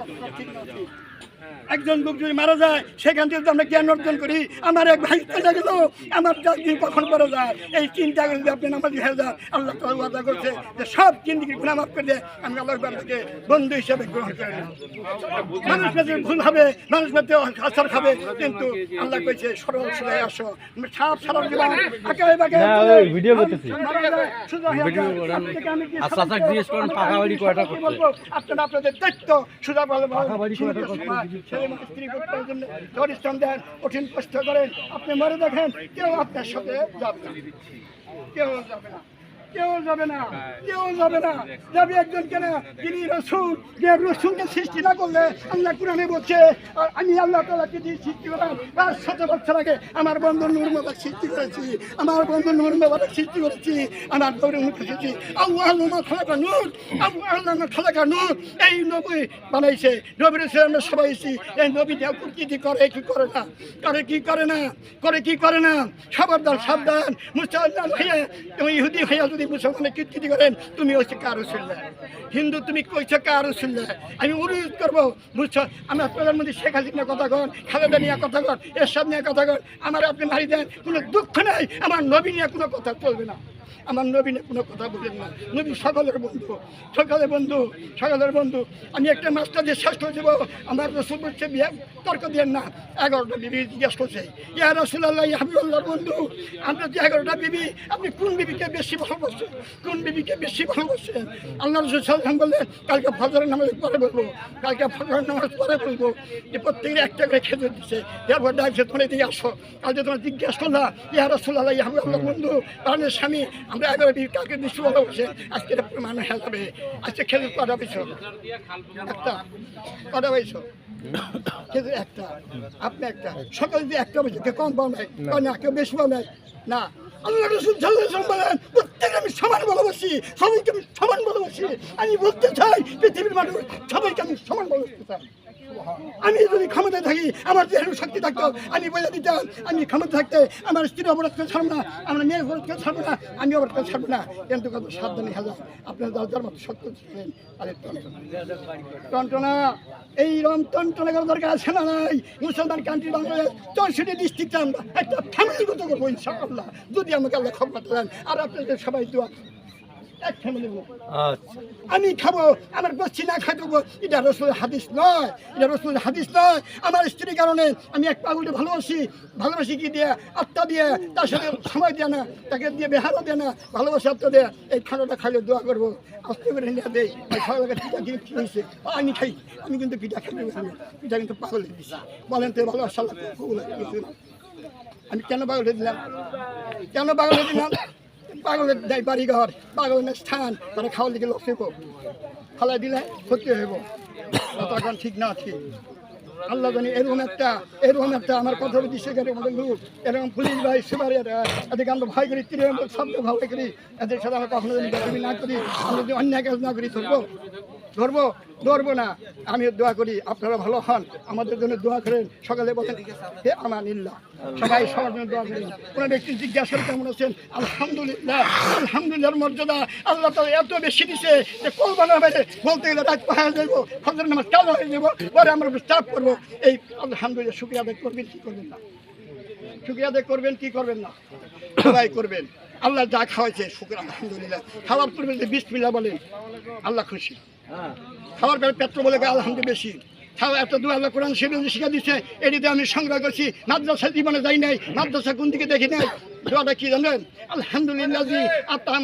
ঠিক না ঠিক? একজন লোক যদি মারা যায় সেখান থেকে যদি আমরা জ্ঞান অর্জন করি আমার এক ভাই চলে গেল আমার দিন কখন পরে যায় এই চিন্তা করে যদি আপনি নামাজ হয়ে যান আল্লাহ তালা ওয়াদা করছে যে সব জিন্দিগি গুণা মাফ করে দিয়ে আমি আল্লাহ আপনাকে বন্ধু হিসেবে গ্রহণ করে মানুষ কাছে ভুল হবে মানুষ কাছে আচার খাবে কিন্তু আল্লাহ কইছে সরল সবাই আসো সাপ সারা জীবন না, ওই ভিডিও করতেছি। কয়টা করছে? আপনারা আপনাদের দায়িত্ব সোজা ভালো পাকা বাড়ি কয়টা করছে? আপনি মরে দেখেন কেউ আপনার সাথে যাবে না। কেউ যাবে না। কেউ যাবে না কেউ যাবে না। যাবে একজন কেন যিনি রসুল। যে রসুলকে সৃষ্টি না করলে আল্লাহ কোরআনে বলছে আর আমি আল্লাহ তালাকে দিয়ে সৃষ্টি করলাম তার শত বছর আগে আমার বন্ধু নুরমাবাদ সৃষ্টি করেছি আমার বন্ধু নুরমাবাদ সৃষ্টি করেছি আমার গৌরব মুখ এসেছি। আল্লাহ খালাকা নূর আল্লাহ খালাকা নূর। এই নবী বানাইছে। নবীর আমরা সবাই এসেছি এই নবী প্রকৃতি করে কি করে না? করে কি করে না? করে কি করে না? খবরদার সাবধান। মুসলমান হয়ে ইহুদি হইয়া যদি মুসলমানের কিটকিটি করেন তুমি হচ্ছে কারও শুনলে হিন্দু, তুমি কইছো কারও শুনলে আমি অনুরোধ করব, বুঝছ? আমি প্রধানমন্ত্রী শেখ হাসিনা কথা কর খালেদা নিয়ে কথা কন, এরশাদ নিয়ে কথা কর আমার আপনি মারি দেন, কোনো দুঃখ নেই, আমার নবী নিয়ে কোনো কথা চলবে না। আমার নবীনে কোনো কথা বলেন না। নবী সকলের বন্ধু সকলের বন্ধু সকলের বন্ধু। আমি একটা মাস্টার শেষ করে দেবো আমার রসুল বলছে, বিয়ে তর্ক দিয়ে না, এগারোটা বিবি জিজ্ঞেস করছে, ইয়া রসুল আল্লাহ হাবিবুল্লাহর বন্ধু, আমরা যে এগারোটা বিবি, আপনি কোন বিবিকে বেশি ভালোবাসছেন কোন বিবিকে বেশি ভালোবাসছেন আল্লাহ রসুল সাল্লাম বললেন, কালকে ফজরের নামাজ পরে বলব, কালকে ফজরের নামাজ পরে বলব যে প্রত্যেকের একটা করে খেতে দিচ্ছে এরপর ডাকছে তোমার এদিকে আসো। কালকে তোমার জিজ্ঞেস করলাম, ইয়া রসুল আল্লাহ হাবিবুল্লাহ, বন্ধু প্রাণের স্বামী আমরা এগারো বিবি কালকে বেশি ভালোবাসে আজকে এটা প্রমাণ হয়ে আজকে খেতে কটা পেয়েছ? একটা। কটা পেয়েছ? কিন্তু একটা। আপনি একটা। সকালে যে একটা বেজে কেউ কম পাও নাই না, কেউ বেশি পাও নাই। না। আল্লাহ রসুল বলেন প্রত্যেকে আমি সমান ভালোবাসি, সবাইকে আমি সমান ভালোবাসি। আমি বলতে চাই, পৃথিবীর মানুষ সবাইকে সমান ভালোবাসতে চাই। আমি যদি ক্ষমতায় থাকি, আমার যে শক্তি থাকতো, আমি বলে দিতাম, আমি ক্ষমতা থাকতে আমার স্ত্রী অপরাধকে ছাড়বো না, আমার মেয়ের অপরাধকে ছাড়বো না, আমি অপরাধকে ছাড়বো না। কিন্তু কত সাবধানে খেলা। আপনার দরজার মতো সত্য ছিলেন টন্টনা এই রম টন্টনা করার দরকার আছে না নাই? মুসলমান কান্ট্রি বাংলাদেশ, চৌষট্টি ডিস্ট্রিক্টে আমরা একটা ফ্যামিলিগত করব, ইনশাআল্লাহ। যদি আমাকে আল্লাহ ক্ষমতা দেন, আর আপনাদের সবাই দোয়া ফ্যামিলি আমি খাব আমার বসছি না খাই দেবো এটা রসুলের হাদিস নয় এটা রসুলের হাদিস নয়। আমার স্ত্রীর কারণে আমি এক পাগলকে ভালোবাসি ভালোবাসি কি দিয়ে? আত্মা দিয়ে তার সাথে সময় দেয় না তাকে দিয়ে বেহারও দেয় না ভালোবাসি আত্মা দেয়। এই খানাটা খাইলে দোয়া করব। আস্তে করে নিয়ে দেয় পিঠা কি হয়েছে? আমি খাই। আমি কিন্তু পিঠা না। পিঠা কিন্তু পাগল বলেন তো ভালো সাল্লাহ কবুল কিছু না। আমি কেন পাগল দিলাম? কেন পাগল দিলাম? পাগলের দেয় বাড়ি ঘর পাগলের স্থান তারা খাওয়ার দিকে লক্ষ্য খালাই দিলে ক্ষতি হইব। তখন ঠিক না ঠিক। আল্লাহ জানি এরকম একটা এরকম একটা আমার কথা বলছি সেখানে আমাদের লোক, এরকম পুলিশ ভাই সুপারি এদিকে আমরা ভয় করি, তৃণমূল শব্দ ভয় করি, এদের সাথে আমরা কখনো যদি না করি আমরা যদি অন্যায় কাজ না করি ধরবো ধরবো ধরবো না। আমি দোয়া করি, আপনারা ভালো হন। আমাদের জন্য দোয়া করেন। সকালে বলেন হে আমানিল্লাহ। সবাই সবার জন্য দোয়া করেন। কোনো ব্যক্তি জিজ্ঞাসা কেমন আছেন? আলহামদুলিল্লাহ, আলহামদুলিল্লাহর মর্যাদা। আল্লাহ তালা এত বেশি দিছে যে কোরবানা হবে বলতে গেলে রাত পাহাড় যাব ফজর নামাজ কালো হয়ে যাব পরে আমরা চাপ করব। এই আলহামদুলিল্লাহ, শুক্রিয়া আদায় করবেন, কি করবেন না? শুক্রিয়া আদায় করবেন, কি করবেন না? সবাই করবেন। আল্লাহ যা খাওয়াইছে শুক্র আলহামদুলিল্লাহ। খাবার করবেন যে বিশ মিলা বলেন, আল্লাহ খুশি। পরে পেট্রো বলে আলহামদুল বেশি। একটা দু আল্লাহ কোরআন শিখে দিচ্ছে, এটিতে আমি সংগ্রহ করছি। মাদ্রাসা জীবনে যাই নাই, মাদ্রাসা কোন দিকে দেখি নাই? দোয়াটা কি জানেন? আলহামদুলিল্লাহ জি, আত্মা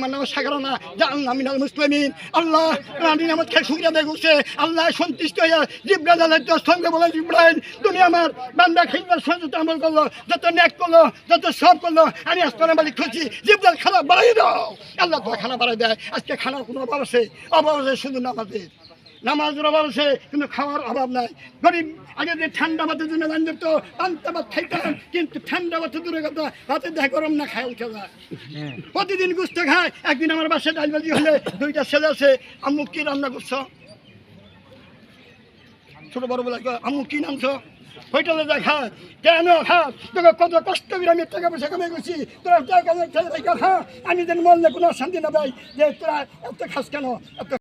মিনাল মুসলিমিন। আল্লাহ রানী আদায় করছে আল্লাহ সন্তুষ্ট বলে, জিব্রাইল তুমি আমার। বান্দা খাইবার সঙ্গে আমল করল, যত ন্যাক করল, যত সব করল, আমি আসমানের মালিক খুঁজছি জিব্রাইল, খানা বাড়াই দাও। আল্লাহ তো খানা বাড়াই দেয়। আজকে খানার কোনো অভাব আছে? অভাব আছে শুধু নামাজের। নামাজের অভাব আছে কিন্তু খাওয়ার অভাব নাই। গরিব আগে যে ঠান্ডা ভাতের জন্য লাইন ধরতো পান্তা ভাত খাইতাম কিন্তু ঠান্ডা ভাতের দূরে কথা রাতে দেখ গরম না খায় উঠে যায়। প্রতিদিন গুস্ত খায় একদিন আমার বাসায় ডাল বাজি হলে দুইটা ছেলে আছে আম্মু কি রান্না করছ? ছোট বড় বলে আম্মু কি নামছো? হোটেলে যা খা কেন খা? তোকে কত কষ্ট করে আমি টাকা পয়সা কামাই করছি তোরা টাকা খা। আমি যেন মরলে কোনো শান্তি না পাই যে তোরা এত খাস কেন? এত